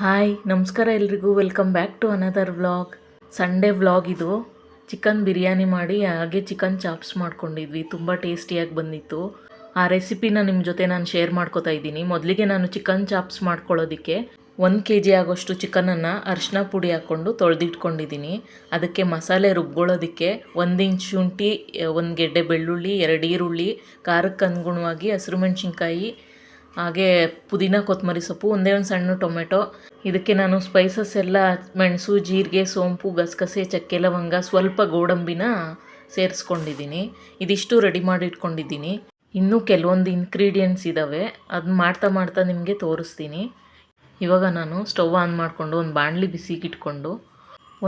Hi ನಮಸ್ಕಾರ ಎಲ್ರಿಗೂ. Welcome back to another vlog Sunday vlog ಇದು. ಚಿಕನ್ ಬಿರಿಯಾನಿ ಮಾಡಿ ಹಾಗೆ ಚಿಕನ್ ಚಾಪ್ಸ್ ಮಾಡ್ಕೊಂಡಿದ್ವಿ. ತುಂಬ ಟೇಸ್ಟಿಯಾಗಿ ಬಂದಿತ್ತು. ಆ ರೆಸಿಪಿನ ನಿಮ್ಮ ಜೊತೆ ನಾನು ಶೇರ್ ಮಾಡ್ಕೋತಾ ಇದ್ದೀನಿ. ಮೊದಲಿಗೆ ನಾನು ಚಿಕನ್ ಚಾಪ್ಸ್ ಮಾಡ್ಕೊಳ್ಳೋದಕ್ಕೆ ಒಂದು ಕೆ ಜಿ ಆಗೋಷ್ಟು ಚಿಕನನ್ನು ಅರಿಶಿನ ಪುಡಿ ಹಾಕ್ಕೊಂಡು ತೊಳೆದಿಟ್ಕೊಂಡಿದ್ದೀನಿ. ಅದಕ್ಕೆ ಮಸಾಲೆ ರುಬ್ಕೊಳ್ಳೋದಕ್ಕೆ ಒಂದು ಇಂಚ್ ಶುಂಠಿ, ಒಂದು ಗೆಡ್ಡೆ ಬೆಳ್ಳುಳ್ಳಿ, ಎರಡು ಈರುಳ್ಳಿ, ಖಾರಕ್ಕೆ ಅನುಗುಣವಾಗಿ ಹಸಿರು ಮೆಣಸಿನ್ಕಾಯಿ ಹಾಗೆ ಪುದೀನ, ಕೊತ್ತಂಬರಿ ಸೊಪ್ಪು, ಒಂದೇ ಒಂದು ಸಣ್ಣ ಟೊಮೆಟೊ. ಇದಕ್ಕೆ ನಾನು ಸ್ಪೈಸಸ್ ಎಲ್ಲ, ಮೆಣಸು, ಜೀರಿಗೆ, ಸೋಂಪು, ಗಸಗಸೆ, ಚಕ್ಕೆ, ಲವಂಗ, ಸ್ವಲ್ಪ ಗೋಡಂಬಿನ ಸೇರಿಸ್ಕೊಂಡಿದ್ದೀನಿ. ಇದಿಷ್ಟು ರೆಡಿ ಮಾಡಿ ಇಟ್ಕೊಂಡಿದ್ದೀನಿ ಇನ್ನೂ ಕೆಲವೊಂದು ಇನ್ಗ್ರೀಡಿಯೆಂಟ್ಸ್ ಇದ್ದಾವೆ ಅದನ್ನ ಮಾಡ್ತಾ ಮಾಡ್ತಾ ನಿಮಗೆ ತೋರಿಸ್ತೀನಿ. ಇವಾಗ ನಾನು ಸ್ಟವ್ ಆನ್ ಮಾಡಿಕೊಂಡು ಒಂದು ಬಾಣಲಿ ಬಿಸಿಗೆ ಇಟ್ಕೊಂಡು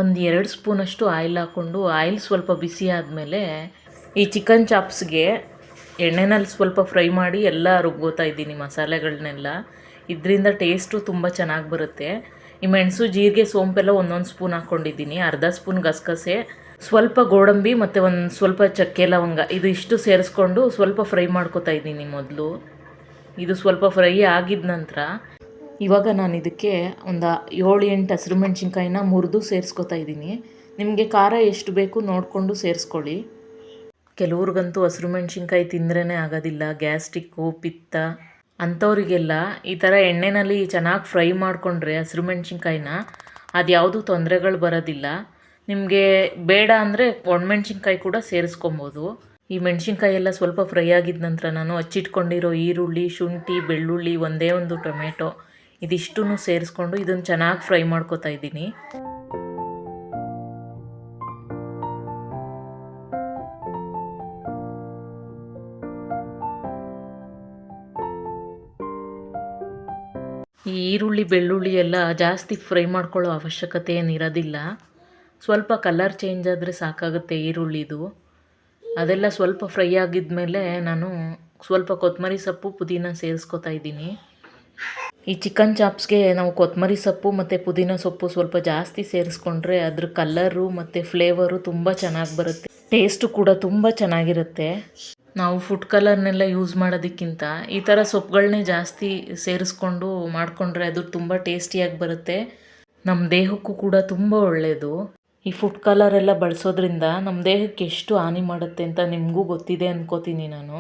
ಒಂದು ಎರಡು ಸ್ಪೂನಷ್ಟು ಆಯಿಲ್ ಹಾಕ್ಕೊಂಡು ಆಯಿಲ್ ಸ್ವಲ್ಪ ಬಿಸಿ ಆದಮೇಲೆ ಈ ಚಿಕನ್ ಚಾಪ್ಸ್ಗೆ ಎಣ್ಣೆನಲ್ಲಿ ಸ್ವಲ್ಪ ಫ್ರೈ ಮಾಡಿ ಎಲ್ಲ ರುಬ್ಬೋತಾ ಇದ್ದೀನಿ ಮಸಾಲೆಗಳನ್ನೆಲ್ಲ ಇದರಿಂದ ಟೇಸ್ಟು ತುಂಬ ಚೆನ್ನಾಗಿ ಬರುತ್ತೆ. ಈ ಮೆಣಸು, ಜೀರಿಗೆ, ಸೋಂಪೆಲ್ಲ ಒಂದೊಂದು ಸ್ಪೂನ್ ಹಾಕ್ಕೊಂಡಿದ್ದೀನಿ. ಅರ್ಧ ಸ್ಪೂನ್ ಗಸಗಸೆ, ಸ್ವಲ್ಪ ಗೋಡಂಬಿ ಮತ್ತು ಒಂದು ಸ್ವಲ್ಪ ಚಕ್ಕೆ ಲವಂಗ. ಇದು ಇಷ್ಟು ಸೇರಿಸ್ಕೊಂಡು ಸ್ವಲ್ಪ ಫ್ರೈ ಮಾಡ್ಕೋತಾ ಇದ್ದೀನಿ ಮೊದಲು. ಇದು ಸ್ವಲ್ಪ ಫ್ರೈ ಆಗಿದ ನಂತರ ಇವಾಗ ನಾನು ಇದಕ್ಕೆ ಒಂದು ಏಳು, ಎಂಟು ಹಸಿರು ಮೆಣಸಿನ್ಕಾಯಿನ ಮುರಿದು ಸೇರಿಸ್ಕೊತಾ ಇದ್ದೀನಿ. ನಿಮಗೆ ಖಾರ ಎಷ್ಟು ಬೇಕು ನೋಡಿಕೊಂಡು ಸೇರಿಸ್ಕೊಳ್ಳಿ. ಕೆಲವ್ರಿಗಂತೂ ಹಸಿರು ಮೆಣಸಿನ್ಕಾಯಿ ತಿಂದ್ರೇ ಆಗೋದಿಲ್ಲ. ಗ್ಯಾಸ್ಟಿಕ್ಕು, ಪಿತ್ತ ಅಂಥವರಿಗೆಲ್ಲ ಈ ಥರ ಎಣ್ಣೆಯಲ್ಲಿ ಚೆನ್ನಾಗಿ ಫ್ರೈ ಮಾಡಿಕೊಂಡ್ರೆ ಹಸಿರು ಮೆಣಸಿನ್ಕಾಯಿನ ಅದು ಯಾವುದೂ ತೊಂದರೆಗಳು ಬರೋದಿಲ್ಲ. ನಿಮಗೆ ಬೇಡ ಅಂದರೆ ಒಣಮೆಣ್ಸಿನ್ಕಾಯಿ ಕೂಡ ಸೇರಿಸ್ಕೊಬೋದು. ಈ ಮೆಣಸಿನ್ಕಾಯಿ ಎಲ್ಲ ಸ್ವಲ್ಪ ಫ್ರೈ ಆಗಿದ ನಂತರ ನಾನು ಹಚ್ಚಿಟ್ಕೊಂಡಿರೋ ಈರುಳ್ಳಿ, ಶುಂಠಿ, ಬೆಳ್ಳುಳ್ಳಿ, ಒಂದೇ ಒಂದು ಟೊಮೆಟೊ ಇದಿಷ್ಟೂ ಸೇರಿಸ್ಕೊಂಡು ಇದನ್ನು ಚೆನ್ನಾಗಿ ಫ್ರೈ ಮಾಡ್ಕೊತಾ ಇದ್ದೀನಿ. ಈ ಈರುಳ್ಳಿ, ಬೆಳ್ಳುಳ್ಳಿ ಎಲ್ಲ ಜಾಸ್ತಿ ಫ್ರೈ ಮಾಡ್ಕೊಳ್ಳೋ ಅವಶ್ಯಕತೆ ಏನಿರೋದಿಲ್ಲ. ಸ್ವಲ್ಪ ಕಲರ್ ಚೇಂಜ್ ಆದರೆ ಸಾಕಾಗುತ್ತೆ ಈರುಳ್ಳಿದು. ಅದೆಲ್ಲ ಸ್ವಲ್ಪ ಫ್ರೈ ಆಗಿದ್ಮೇಲೆ ನಾನು ಸ್ವಲ್ಪ ಕೊತ್ತಂಬರಿ ಸೊಪ್ಪು ಪುದೀನ ಸೇರಿಸ್ಕೊತಾ ಇದ್ದೀನಿ. ಈ ಚಿಕನ್ ಚಾಪ್ಸ್ಗೆ ನಾವು ಕೊತ್ತಂಬರಿ ಸೊಪ್ಪು ಮತ್ತು ಪುದೀನ ಸೊಪ್ಪು ಸ್ವಲ್ಪ ಜಾಸ್ತಿ ಸೇರಿಸ್ಕೊಂಡ್ರೆ ಅದ್ರ ಕಲ್ಲರು ಮತ್ತು ಫ್ಲೇವರು ತುಂಬ ಚೆನ್ನಾಗಿ ಬರುತ್ತೆ. ಟೇಸ್ಟು ಕೂಡ ತುಂಬ ಚೆನ್ನಾಗಿರುತ್ತೆ. ನಾವು ಫುಡ್ ಕಲರ್ನೆಲ್ಲ ಯೂಸ್ ಮಾಡೋದಕ್ಕಿಂತ ಈ ಥರ ಸೊಪ್ಪುಗಳನ್ನೇ ಜಾಸ್ತಿ ಸೇರಿಸ್ಕೊಂಡು ಮಾಡಿಕೊಂಡ್ರೆ ಅದು ತುಂಬ ಟೇಸ್ಟಿಯಾಗಿ ಬರುತ್ತೆ. ನಮ್ಮ ದೇಹಕ್ಕೂ ಕೂಡ ತುಂಬ ಒಳ್ಳೆಯದು ಈ ಫುಡ್ ಕಲರ್ ಎಲ್ಲ ಬಳಸೋದ್ರಿಂದ ನಮ್ಮ ದೇಹಕ್ಕೆ ಎಷ್ಟು ಹಾನಿ ಮಾಡುತ್ತೆ ಅಂತ ನಿಮಗೂ ಗೊತ್ತಿದೆ ಅನ್ಕೋತೀನಿ ನಾನು.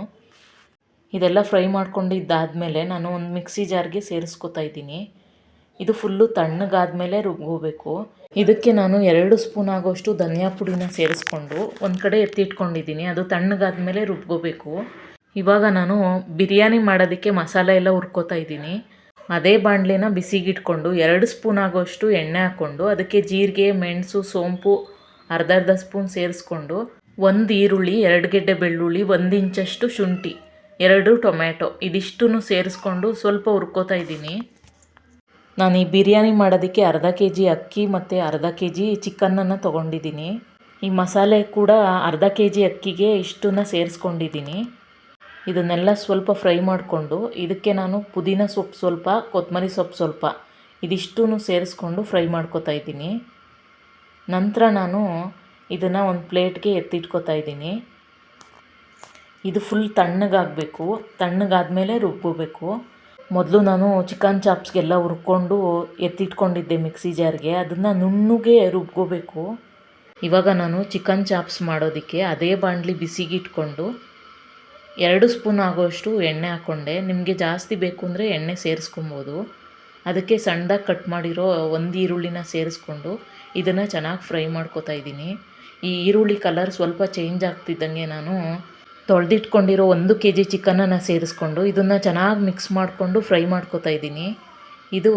ಇದೆಲ್ಲ ಫ್ರೈ ಮಾಡ್ಕೊಂಡಿದ್ದಾದಮೇಲೆ ನಾನು ಒಂದು ಮಿಕ್ಸಿ ಜಾರ್ಗೆ ಸೇರಿಸ್ಕೊತಾ ಇದ್ದೀನಿ. ಇದು ಫುಲ್ಲು ತಣ್ಣಗಾದ್ಮೇಲೆ ರುಬ್ಬೋಬೇಕು ಇದಕ್ಕೆ ನಾನು ಎರಡು ಸ್ಪೂನ್ ಆಗೋಷ್ಟು ಧನಿಯಾ ಪುಡಿನ ಸೇರಿಸ್ಕೊಂಡು ಒಂದು ಕಡೆ ಎತ್ತಿಟ್ಕೊಂಡಿದ್ದೀನಿ. ಅದು ತಣ್ಣಗಾದ್ಮೇಲೆ ರುಬ್ಕೋಬೇಕು. ಇವಾಗ ನಾನು ಬಿರಿಯಾನಿ ಮಾಡೋದಕ್ಕೆ ಮಸಾಲೆ ಎಲ್ಲ ಹುರ್ಕೋತಾ ಇದ್ದೀನಿ. ಅದೇ ಬಾಣಲೆನ ಬಿಸಿಗಿಟ್ಕೊಂಡು ಎರಡು ಸ್ಪೂನ್ ಆಗೋಷ್ಟು ಎಣ್ಣೆ ಹಾಕ್ಕೊಂಡು ಅದಕ್ಕೆ ಜೀರಿಗೆ, ಮೆಣಸು, ಸೋಂಪು ಅರ್ಧ ಅರ್ಧ ಸ್ಪೂನ್ ಸೇರಿಸ್ಕೊಂಡು ಒಂದು ಈರುಳ್ಳಿ, ಎರಡು ಗೆಡ್ಡೆ ಬೆಳ್ಳುಳ್ಳಿ, ಒಂದು ಇಂಚಷ್ಟು ಶುಂಠಿ, ಎರಡು ಟೊಮ್ಯಾಟೊ ಇದಿಷ್ಟೂ ಸೇರಿಸ್ಕೊಂಡು ಸ್ವಲ್ಪ ಹುರ್ಕೋತಾ ಇದ್ದೀನಿ. ನಾನು ಈ ಬಿರಿಯಾನಿ ಮಾಡೋದಕ್ಕೆ ಅರ್ಧ ಕೆ ಜಿ ಅಕ್ಕಿ ಮತ್ತು ಅರ್ಧ ಕೆ ಜಿ ಚಿಕನನ್ನು ತೊಗೊಂಡಿದ್ದೀನಿ. ಈ ಮಸಾಲೆ ಕೂಡ ಅರ್ಧ ಕೆ ಜಿ ಅಕ್ಕಿಗೆ ಇಷ್ಟನ್ನು ಸೇರಿಸ್ಕೊಂಡಿದ್ದೀನಿ. ಇದನ್ನೆಲ್ಲ ಸ್ವಲ್ಪ ಫ್ರೈ ಮಾಡಿಕೊಂಡು ಇದಕ್ಕೆ ನಾನು ಪುದೀನ ಸೊಪ್ಪು ಸ್ವಲ್ಪ ಕೊತ್ತಂಬರಿ ಸೊಪ್ಪು ಸ್ವಲ್ಪ ಇದಿಷ್ಟೂ ಸೇರಿಸ್ಕೊಂಡು ಫ್ರೈ ಮಾಡ್ಕೋತಾ ಇದ್ದೀನಿ. ನಂತರ ನಾನು ಇದನ್ನು ಒಂದು ಪ್ಲೇಟ್ಗೆ ಎತ್ತಿಟ್ಕೋತಾ ಇದ್ದೀನಿ. ಇದು ಫುಲ್ ತಣ್ಣಗಾಗಬೇಕು. ತಣ್ಣಗಾದಮೇಲೆ ರುಬ್ಕೋಬೇಕು. ಮೊದಲು ನಾನು ಚಿಕನ್ ಚಾಪ್ಸ್ಗೆಲ್ಲ ಹುರ್ಕೊಂಡು ಎತ್ತಿಟ್ಕೊಂಡಿದ್ದೆ ಮಿಕ್ಸಿ ಜಾರ್ಗೆ. ಅದನ್ನು ನುಣ್ಣಗೆ ರುಬ್ಕೋಬೇಕು. ಇವಾಗ ನಾನು ಚಿಕನ್ ಚಾಪ್ಸ್ ಮಾಡೋದಕ್ಕೆ ಅದೇ ಬಾಣಲಿ ಬಿಸಿಗಿಟ್ಕೊಂಡು ಎರಡು ಸ್ಪೂನ್ ಆಗೋಷ್ಟು ಎಣ್ಣೆ ಹಾಕ್ಕೊಂಡೆ ನಿಮಗೆ ಜಾಸ್ತಿ ಬೇಕು ಅಂದರೆ ಎಣ್ಣೆ ಸೇರಿಸ್ಕೊಬೋದು. ಅದಕ್ಕೆ ಸಣ್ಣದಾಗಿ ಕಟ್ ಮಾಡಿರೋ ಒಂದು ಈರುಳ್ಳಿನ ಸೇರಿಸ್ಕೊಂಡು ಇದನ್ನು ಚೆನ್ನಾಗಿ ಫ್ರೈ ಮಾಡ್ಕೊತಾ ಇದ್ದೀನಿ. ಈ ಈರುಳ್ಳಿ ಕಲರ್ ಸ್ವಲ್ಪ ಚೇಂಜ್ ಆಗ್ತಿದ್ದಂಗೆ ನಾನು ತೊಳೆದಿಟ್ಕೊಂಡಿರೋ ಒಂದು ಕೆ ಜಿ ಚಿಕನನ್ನು ಸೇರಿಸ್ಕೊಂಡು ಇದನ್ನು ಚೆನ್ನಾಗಿ ಮಿಕ್ಸ್ ಮಾಡಿಕೊಂಡು ಫ್ರೈ ಮಾಡ್ಕೊತಾ ಇದ್ದೀನಿ. ಇದು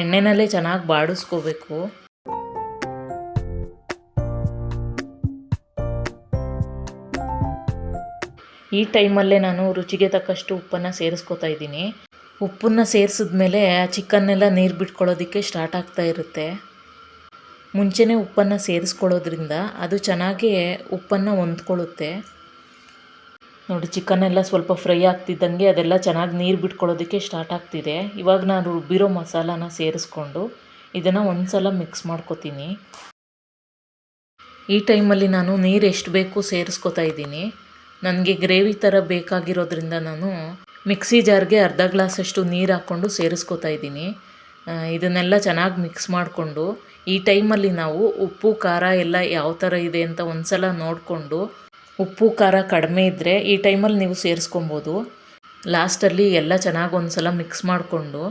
ಎಣ್ಣೆನಲ್ಲೇ ಚೆನ್ನಾಗಿ ಬಾಡಿಸ್ಕೋಬೇಕು. ಈ ಟೈಮಲ್ಲೇ ನಾನು ರುಚಿಗೆ ತಕ್ಕಷ್ಟು ಉಪ್ಪನ್ನು ಸೇರಿಸ್ಕೋತಾ ಇದ್ದೀನಿ. ಉಪ್ಪನ್ನು ಸೇರಿಸಿದ್ಮೇಲೆ ಆ ಚಿಕನ್ನೆಲ್ಲ ನೀರು ಬಿಟ್ಕೊಳ್ಳೋದಕ್ಕೆ ಸ್ಟಾರ್ಟ್ ಆಗ್ತಾ ಇರುತ್ತೆ. ಮುಂಚೆನೇ ಉಪ್ಪನ್ನು ಸೇರಿಸ್ಕೊಳ್ಳೋದ್ರಿಂದ ಅದು ಚೆನ್ನಾಗಿ ಉಪ್ಪನ್ನು ಹೊಂದ್ಕೊಳ್ಳುತ್ತೆ. ನೋಡಿ ಚಿಕನ್ ಎಲ್ಲ ಸ್ವಲ್ಪ ಫ್ರೈ ಆಗ್ತಿದ್ದಂಗೆ ಅದೆಲ್ಲ ಚೆನ್ನಾಗಿ ನೀರು ಬಿಟ್ಕೊಳ್ಳೋದಕ್ಕೆ ಸ್ಟಾರ್ಟ್ ಆಗ್ತಿದೆ. ಇವಾಗ ನಾನು ರುಬ್ಬಿರೋ ಮಸಾಲಾನ ಸೇರಿಸ್ಕೊಂಡು ಇದನ್ನು ಒಂದು ಸಲ ಮಿಕ್ಸ್ ಮಾಡ್ಕೊತೀನಿ. ಈ ಟೈಮಲ್ಲಿ ನಾನು ನೀರು ಎಷ್ಟು ಬೇಕು ಸೇರಿಸ್ಕೊತಾ ಇದ್ದೀನಿ. ನನಗೆ ಗ್ರೇವಿ ಥರ ಬೇಕಾಗಿರೋದ್ರಿಂದ ನಾನು ಮಿಕ್ಸಿ ಜಾರ್ಗೆ ಅರ್ಧ ಗ್ಲಾಸಷ್ಟು ನೀರು ಹಾಕ್ಕೊಂಡು ಸೇರಿಸ್ಕೊತಾ ಇದ್ದೀನಿ. ಇದನ್ನೆಲ್ಲ ಚೆನ್ನಾಗಿ ಮಿಕ್ಸ್ ಮಾಡಿಕೊಂಡು ಈ ಟೈಮಲ್ಲಿ ನಾವು ಉಪ್ಪು, ಖಾರ ಎಲ್ಲ ಯಾವ ಥರ ಇದೆ ಅಂತ ಒಂದ್ಸಲ ನೋಡಿಕೊಂಡು ಉಪ್ಪು, ಖಾರ ಕಡಿಮೆ ಇದ್ದರೆ ಈ ಟೈಮಲ್ಲಿ ನೀವು ಸೇರಿಸ್ಕೊಬೋದು. ಲಾಸ್ಟಲ್ಲಿ ಎಲ್ಲ ಚೆನ್ನಾಗಿ ಒಂದು ಸಲ ಮಿಕ್ಸ್ ಮಾಡಿಕೊಂಡು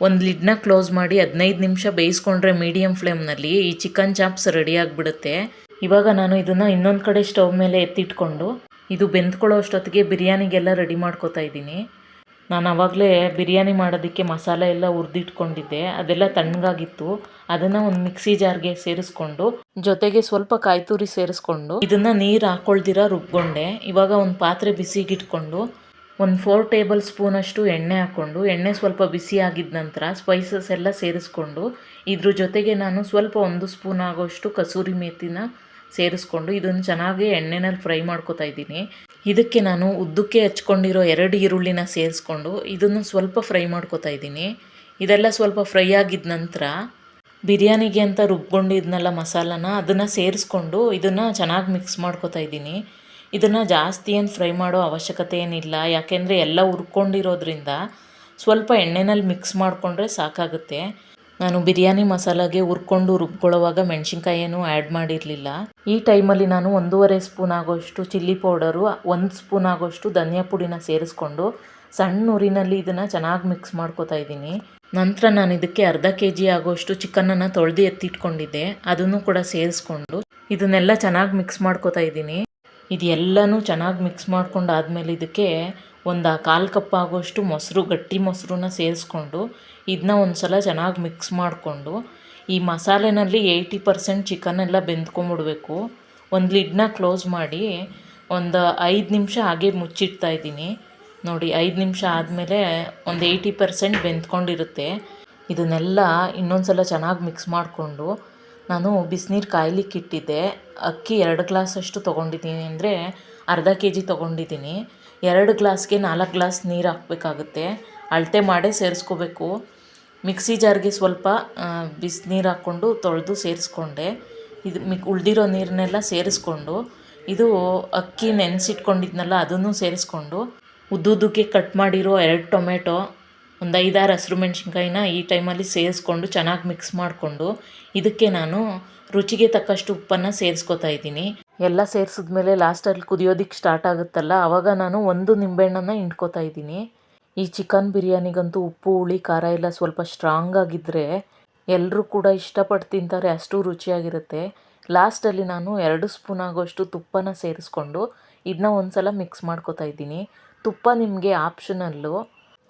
ಒಂದು ಲಿಡ್ನ ಕ್ಲೋಸ್ ಮಾಡಿ ಹದಿನೈದು ನಿಮಿಷ ಬೇಯಿಸ್ಕೊಂಡ್ರೆ ಮೀಡಿಯಮ್ ಫ್ಲೇಮ್ನಲ್ಲಿ ಈ ಚಿಕನ್ ಚಾಪ್ಸ್ ರೆಡಿ ಆಗಿಬಿಡುತ್ತೆ. ಇವಾಗ ನಾನು ಇದನ್ನು ಇನ್ನೊಂದು ಕಡೆ ಸ್ಟವ್ ಮೇಲೆ ಎತ್ತಿಟ್ಕೊಂಡು ಇದು ಬೆಂದ್ಕೊಳ್ಳೋ ಅಷ್ಟೊತ್ತಿಗೆ ಬಿರಿಯಾನಿಗೆಲ್ಲ ರೆಡಿ ಮಾಡ್ಕೋತಾ ಇದ್ದೀನಿ. ನಾನು ಆವಾಗಲೇ ಬಿರಿಯಾನಿ ಮಾಡೋದಕ್ಕೆ ಮಸಾಲೆ ಎಲ್ಲ ಹುರಿದಿಟ್ಕೊಂಡಿದ್ದೆ, ಅದೆಲ್ಲ ತಣ್ಣಗಾಗಿತ್ತು. ಅದನ್ನು ಒಂದು ಮಿಕ್ಸಿ ಜಾರ್ಗೆ ಸೇರಿಸ್ಕೊಂಡು, ಜೊತೆಗೆ ಸ್ವಲ್ಪ ಕಾಯಿ ತುರಿ ಸೇರಿಸ್ಕೊಂಡು, ಇದನ್ನು ನೀರು ಹಾಕೊಳ್ದಿರ ರುಬ್ಕೊಂಡೆ. ಇವಾಗ ಒಂದು ಪಾತ್ರೆ ಬಿಸಿಗಿಟ್ಕೊಂಡು, ಒಂದು ಫೋರ್ ಟೇಬಲ್ ಸ್ಪೂನಷ್ಟು ಎಣ್ಣೆ ಹಾಕ್ಕೊಂಡು ಎಣ್ಣೆ ಸ್ವಲ್ಪ ಬಿಸಿ ಆಗಿದ ನಂತರ ಸ್ಪೈಸಸ್ ಎಲ್ಲ ಸೇರಿಸ್ಕೊಂಡು, ಇದ್ರ ಜೊತೆಗೆ ನಾನು ಸ್ವಲ್ಪ ಒಂದು ಸ್ಪೂನ್ ಆಗೋಷ್ಟು ಕಸೂರಿ ಮೇಥಿನ ಸೇರಿಸ್ಕೊಂಡು ಇದನ್ನು ಚೆನ್ನಾಗಿ ಎಣ್ಣೆನಲ್ಲಿ ಫ್ರೈ ಮಾಡ್ಕೋತಾ ಇದ್ದೀನಿ. ಇದಕ್ಕೆ ನಾನು ಉದ್ದಕ್ಕೆ ಹಚ್ಕೊಂಡಿರೋ ಎರಡು ಈರುಳ್ಳಿನ ಸೇರಿಸ್ಕೊಂಡು, ಇದನ್ನು ಸ್ವಲ್ಪ ಫ್ರೈ ಮಾಡ್ಕೊತಾ ಇದ್ದೀನಿ. ಇದೆಲ್ಲ ಸ್ವಲ್ಪ ಫ್ರೈ ಆಗಿದ ನಂತರ ಬಿರಿಯಾನಿಗೆ ಅಂತ ರುಬ್ಕೊಂಡಿದ್ನಲ್ಲ ಮಸಾಲಾನ, ಅದನ್ನು ಸೇರಿಸ್ಕೊಂಡು ಇದನ್ನು ಚೆನ್ನಾಗಿ ಮಿಕ್ಸ್ ಮಾಡ್ಕೊತಾ ಇದ್ದೀನಿ. ಇದನ್ನು ಜಾಸ್ತಿ ಏನು ಫ್ರೈ ಮಾಡೋ ಅವಶ್ಯಕತೆ ಏನಿಲ್ಲ. ಯಾಕೆಂದರೆ ಎಲ್ಲ ಹುರ್ಕೊಂಡಿರೋದ್ರಿಂದ ಸ್ವಲ್ಪ ಎಣ್ಣೆನಲ್ಲಿ ಮಿಕ್ಸ್ ಮಾಡಿಕೊಂಡ್ರೆ ಸಾಕಾಗುತ್ತೆ. ನಾನು ಬಿರಿಯಾನಿ ಮಸಾಲಾಗೆ ಹುರ್ಕೊಂಡು ರುಬ್ಕೊಳ್ಳೋವಾಗ ಮೆಣಸಿನ್ಕಾಯಿ ಆ್ಯಡ್ ಮಾಡಿರಲಿಲ್ಲ. ಈ ಟೈಮಲ್ಲಿ ನಾನು ಒಂದೂವರೆ ಸ್ಪೂನ್ ಆಗೋಷ್ಟು ಚಿಲ್ಲಿ ಪೌಡರು ಒಂದು ಸ್ಪೂನ್ ಆಗೋಷ್ಟು ಧನಿಯಾ ಪುಡಿನ ಸೇರಿಸ್ಕೊಂಡು ಸಣ್ಣ ಉರಿನಲ್ಲಿ ಇದನ್ನು ಚೆನ್ನಾಗಿ ಮಿಕ್ಸ್ ಮಾಡ್ಕೋತಾ ಇದ್ದೀನಿ. ನಂತರ ನಾನು ಇದಕ್ಕೆ ಅರ್ಧ ಕೆ ಜಿ ಆಗೋಷ್ಟು ಚಿಕನನ್ನು ತೊಳೆದು ಎತ್ತಿಟ್ಕೊಂಡಿದ್ದೆ. ಅದನ್ನು ಕೂಡ ಸೇರಿಸ್ಕೊಂಡು ಇದನ್ನೆಲ್ಲ ಚೆನ್ನಾಗಿ ಮಿಕ್ಸ್ ಮಾಡ್ಕೊತಾ ಇದ್ದೀನಿ. ಇದೆಲ್ಲನೂ ಚೆನ್ನಾಗಿ ಮಿಕ್ಸ್ ಮಾಡ್ಕೊಂಡು ಆದಮೇಲೆ ಇದಕ್ಕೆ ಒಂದು ಕಾಲು ಕಪ್ ಆಗೋಷ್ಟು ಮೊಸರು, ಗಟ್ಟಿ ಮೊಸರನ್ನ ಸೇರಿಸ್ಕೊಂಡು ಇದನ್ನ ಒಂದು ಸಲ ಚೆನ್ನಾಗಿ ಮಿಕ್ಸ್ ಮಾಡಿಕೊಂಡು ಈ ಮಸಾಲೆನಲ್ಲಿ ಏಯ್ಟಿ ಪರ್ಸೆಂಟ್ ಚಿಕನ್ ಎಲ್ಲ ಬೆಂದ್ಕೊಂಬಿಡ್ಬೇಕು. ಒಂದು ಲಿಡ್ನ ಕ್ಲೋಸ್ ಮಾಡಿ ಒಂದು ಐದು ನಿಮಿಷ ಹಾಗೆ ಮುಚ್ಚಿಡ್ತಾ ಇದ್ದೀನಿ. ನೋಡಿ, ಐದು ನಿಮಿಷ ಆದಮೇಲೆ ಒಂದು ಏಯ್ಟಿ ಪರ್ಸೆಂಟ್ ಬೆಂದ್ಕೊಂಡಿರುತ್ತೆ. ಇದನ್ನೆಲ್ಲ ಇನ್ನೊಂದು ಸಲ ಚೆನ್ನಾಗಿ ಮಿಕ್ಸ್ ಮಾಡಿಕೊಂಡು ನಾನು ಬಿಸಿನೀರು ಕಾಯ್ಲಿಕ್ಕೆ ಇಟ್ಟಿದ್ದೆ. ಅಕ್ಕಿ ಎರಡು ಗ್ಲಾಸಷ್ಟು ತೊಗೊಂಡಿದ್ದೀನಿ ಅಂದರೆ ಅರ್ಧ ಕೆ ಜಿ ತೊಗೊಂಡಿದ್ದೀನಿ. ಎರಡು ಗ್ಲಾಸ್ಗೆ ನಾಲ್ಕು ಗ್ಲಾಸ್ ನೀರು ಹಾಕಬೇಕಾಗುತ್ತೆ. ಅಳತೆ ಮಾಡೇ ಸೇರಿಸ್ಕೋಬೇಕು. ಮಿಕ್ಸಿ ಜಾರ್ಗೆ ಸ್ವಲ್ಪ ಬಿಸಿನೀರು ಹಾಕ್ಕೊಂಡು ತೊಳೆದು ಸೇರಿಸ್ಕೊಂಡೆ. ಇದು ಮಿಕ್, ಉಳಿದಿರೋ ನೀರನ್ನೆಲ್ಲ ಸೇರಿಸ್ಕೊಂಡು, ಇದು ಅಕ್ಕಿ ನೆನೆಸಿಟ್ಕೊಂಡಿದ್ನಲ್ಲ, ಅದನ್ನು ಸೇರಿಸ್ಕೊಂಡು ಉದ್ದುದ್ದಕ್ಕೆ ಕಟ್ ಮಾಡಿರೋ ಎರಡು ಟೊಮೆಟೊ, ಒಂದು ಐದಾರು ಹಸಿರು ಮೆಣಸಿನ್ಕಾಯಿನ ಈ ಟೈಮಲ್ಲಿ ಸೇರಿಸ್ಕೊಂಡು ಚೆನ್ನಾಗಿ ಮಿಕ್ಸ್ ಮಾಡಿಕೊಂಡು ಇದಕ್ಕೆ ನಾನು ರುಚಿಗೆ ತಕ್ಕಷ್ಟು ಉಪ್ಪನ್ನು ಸೇರಿಸ್ಕೊತಾ ಇದ್ದೀನಿ. ಎಲ್ಲ ಸೇರಿಸಿದ್ಮೇಲೆ ಲಾಸ್ಟಲ್ಲಿ ಕುದಿಯೋದಕ್ಕೆ ಸ್ಟಾರ್ಟ್ ಆಗುತ್ತಲ್ಲ ಆವಾಗ ನಾನು ಒಂದು ನಿಂಬೆಹಣ್ಣನ್ನು ಹಿಂಡ್ಕೊತಾ ಇದ್ದೀನಿ. ಈ ಚಿಕನ್ ಬಿರಿಯಾನಿಗಂತೂ ಉಪ್ಪು, ಹುಳಿ, ಖಾರ ಎಲ್ಲ ಸ್ವಲ್ಪ ಸ್ಟ್ರಾಂಗ್ ಆಗಿದ್ದರೆ ಎಲ್ಲರೂ ಕೂಡ ಇಷ್ಟಪಟ್ಟು ತಿಂತಾರೆ, ಅಷ್ಟು ರುಚಿಯಾಗಿರುತ್ತೆ. ಲಾಸ್ಟಲ್ಲಿ ನಾನು ಎರಡು ಸ್ಪೂನ್ ಆಗೋಷ್ಟು ತುಪ್ಪನ ಸೇರಿಸ್ಕೊಂಡು ಇದನ್ನ ಒಂದು ಸಲ ಮಿಕ್ಸ್ ಮಾಡ್ಕೊತಾ ಇದ್ದೀನಿ. ತುಪ್ಪ ನಿಮಗೆ ಆಪ್ಷನಲ್ಲು.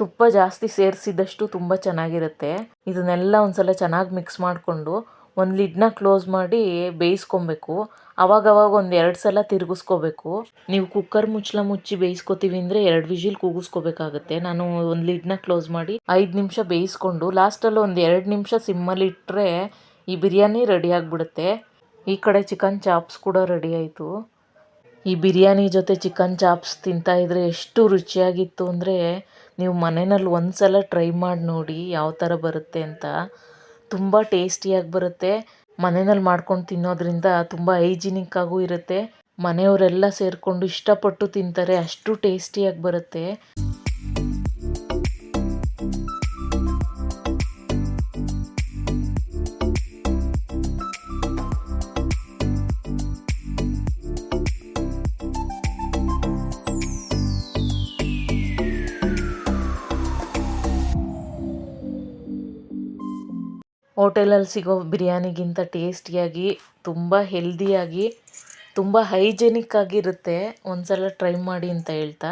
ತುಪ್ಪ ಜಾಸ್ತಿ ಸೇರಿಸಿದಷ್ಟು ತುಂಬ ಚೆನ್ನಾಗಿರುತ್ತೆ. ಇದನ್ನೆಲ್ಲ ಒಂದ್ಸಲ ಚೆನ್ನಾಗಿ ಮಿಕ್ಸ್ ಮಾಡಿಕೊಂಡು ಒಂದು ಲಿಡ್ನ ಕ್ಲೋಸ್ ಮಾಡಿ ಬೇಯಿಸ್ಕೊಬೇಕು. ಅವಾಗವಾಗ ಒಂದು ಎರಡು ಸಲ ತಿರುಗಿಸ್ಕೋಬೇಕು. ನೀವು ಕುಕ್ಕರ್ ಮುಚ್ಚಲ ಮುಚ್ಚಿ ಬೇಯಿಸ್ಕೊತೀವಿ ಅಂದರೆ ಎರಡು ವಿಜಿಲ್ ಕೂಗಿಸ್ಕೋಬೇಕಾಗತ್ತೆ. ನಾನು ಒಂದು ಲಿಡ್ನ ಕ್ಲೋಸ್ ಮಾಡಿ ಐದು ನಿಮಿಷ ಬೇಯಿಸ್ಕೊಂಡು ಲಾಸ್ಟಲ್ಲಿ ಒಂದು ಎರಡು ನಿಮಿಷ ಸಿಮ್ಮಲ್ಲಿ ಇಟ್ಟರೆ ಈ ಬಿರಿಯಾನಿ ರೆಡಿ ಆಗಿಬಿಡುತ್ತೆ. ಈ ಕಡೆ ಚಿಕನ್ ಚಾಪ್ಸ್ ಕೂಡ ರೆಡಿ ಆಯಿತು. ಈ ಬಿರಿಯಾನಿ ಜೊತೆ ಚಿಕನ್ ಚಾಪ್ಸ್ ತಿಂತಾಯಿದ್ರೆ ಎಷ್ಟು ರುಚಿಯಾಗಿತ್ತು ಅಂದರೆ ನೀವು ಮನೆಯಲ್ಲಿ ಒಂದು ಸಲ ಟ್ರೈ ಮಾಡಿ ನೋಡಿ ಯಾವ ಥರ ಬರುತ್ತೆ ಅಂತ. ತುಂಬ ಟೇಸ್ಟಿಯಾಗಿ ಬರುತ್ತೆ. ಮನೆಯಲ್ಲಿ ಮಾಡ್ಕೊಂಡು ತಿನ್ನೋದ್ರಿಂದ ತುಂಬ ಹೈಜಿನಿಕ್ ಆಗೂ ಇರುತ್ತೆ. ಮನೆಯವರೆಲ್ಲ ಸೇರಿಕೊಂಡು ಇಷ್ಟಪಟ್ಟು ತಿಂತಾರೆ, ಅಷ್ಟು ಟೇಸ್ಟಿಯಾಗಿ ಬರುತ್ತೆ. ಹೋಟೆಲಲ್ಲಿ ಸಿಗೋ ಬಿರಿಯಾನಿಗಿಂತ ಟೇಸ್ಟಿಯಾಗಿ, ತುಂಬ ಹೆಲ್ದಿಯಾಗಿ, ತುಂಬ ಹೈಜೆನಿಕ್ ಆಗಿರುತ್ತೆ. ಒಂದು ಸಲ ಟ್ರೈ ಮಾಡಿ ಅಂತ ಹೇಳ್ತಾ,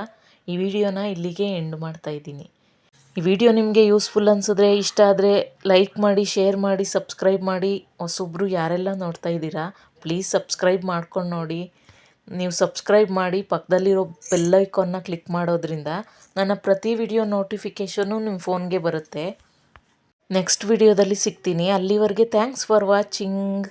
ಈ ವಿಡಿಯೋನ ಇಲ್ಲಿಗೆ ಎಂಡ್ ಮಾಡ್ತಾ ಇದ್ದೀನಿ. ಈ ವಿಡಿಯೋ ನಿಮಗೆ ಯೂಸ್ಫುಲ್ ಅನಿಸಿದ್ರೆ, ಇಷ್ಟ ಆದರೆ ಲೈಕ್ ಮಾಡಿ, ಶೇರ್ ಮಾಡಿ, ಸಬ್ಸ್ಕ್ರೈಬ್ ಮಾಡಿ. ಹೊಸೊಬ್ರು ಯಾರೆಲ್ಲ ನೋಡ್ತಾ ಇದ್ದೀರಾ, ಪ್ಲೀಸ್ ಸಬ್ಸ್ಕ್ರೈಬ್ ಮಾಡ್ಕೊಂಡು ನೋಡಿ. ನೀವು ಸಬ್ಸ್ಕ್ರೈಬ್ ಮಾಡಿ, ಪಕ್ಕದಲ್ಲಿರೋ ಬೆಲ್ಲೈಕಾನ್ನ ಕ್ಲಿಕ್ ಮಾಡೋದ್ರಿಂದ ನನ್ನ ಪ್ರತಿ ವಿಡಿಯೋ ನೋಟಿಫಿಕೇಷನು ನಿಮ್ಮ ಫೋನ್ಗೆ ಬರುತ್ತೆ. ನೆಕ್ಸ್ಟ್ ವಿಡಿಯೋದಲ್ಲಿ ಸಿಗ್ತೀನಿ. ಅಲ್ಲಿವರೆಗೆ ಥ್ಯಾಂಕ್ಸ್ ಫಾರ್ ವಾಚಿಂಗ್